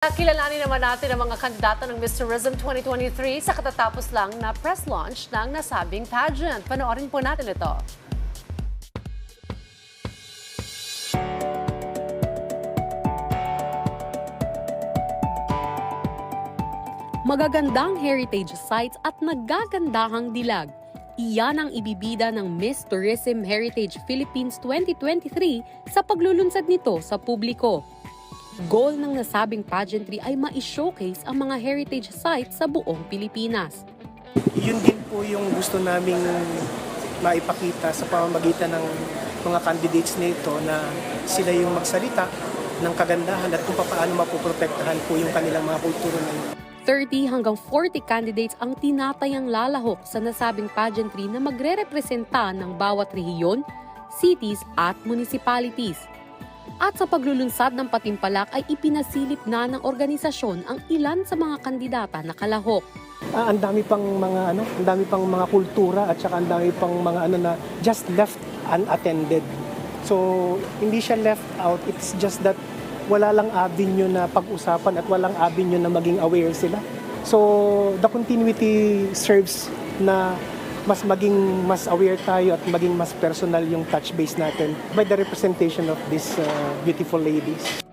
Kilalanin naman natin ang mga kandidato ng Mr. Tourism 2023 sa katatapos lang na press launch ng nasabing pageant. Panoorin po natin ito. Magagandang heritage sites at nagagandahang dilag. Iyan ang ibibida ng Miss Tourism Heritage Philippines 2023 sa paglulunsad nito sa publiko. Goal ng nasabing pageantry ay ma-showcase ang mga heritage sites sa buong Pilipinas. yun din po yung gusto naming maipakita sa pamamagitan ng mga candidates nito na sila yung magsalita ng kagandahan at kung paano mapoprotektahan po yung kanilang mga kultura na yun. 30 hanggang 40 candidates ang tinatayang lalahok sa nasabing pageantry na magre-representa ng bawat rehiyon, cities at municipalities. At sa paglulunsad ng patimpalak ay ipinasilip na ng organisasyon ang ilan sa mga kandidata na kalahok. Ah, ang dami pang mga ano, ang dami pang mga kultura at saka ang dami pang mga ano na just left unattended. So, hindi siya left out, it's just that wala lang avenue na pag-usapan at walang avenue na maging aware sila. So, the continuity serves na mas maging mas aware tayo at maging mas personal yung touch base natin by the representation of these uh, beautiful ladies.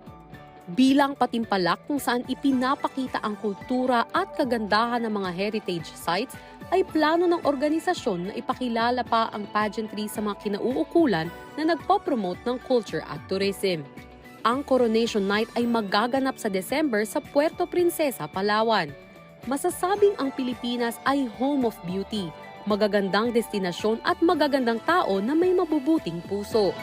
Bilang patimpalak kung saan ipinapakita ang kultura at kagandahan ng mga heritage sites, ay plano ng organisasyon na ipakilala pa ang pageantry sa mga kinauukulan na nagpo-promote ng culture at tourism. Ang Coronation Night ay magaganap sa December sa Puerto Princesa, Palawan. Masasabing ang Pilipinas ay home of beauty, magagandang destinasyon at magagandang tao na may mabubuting puso.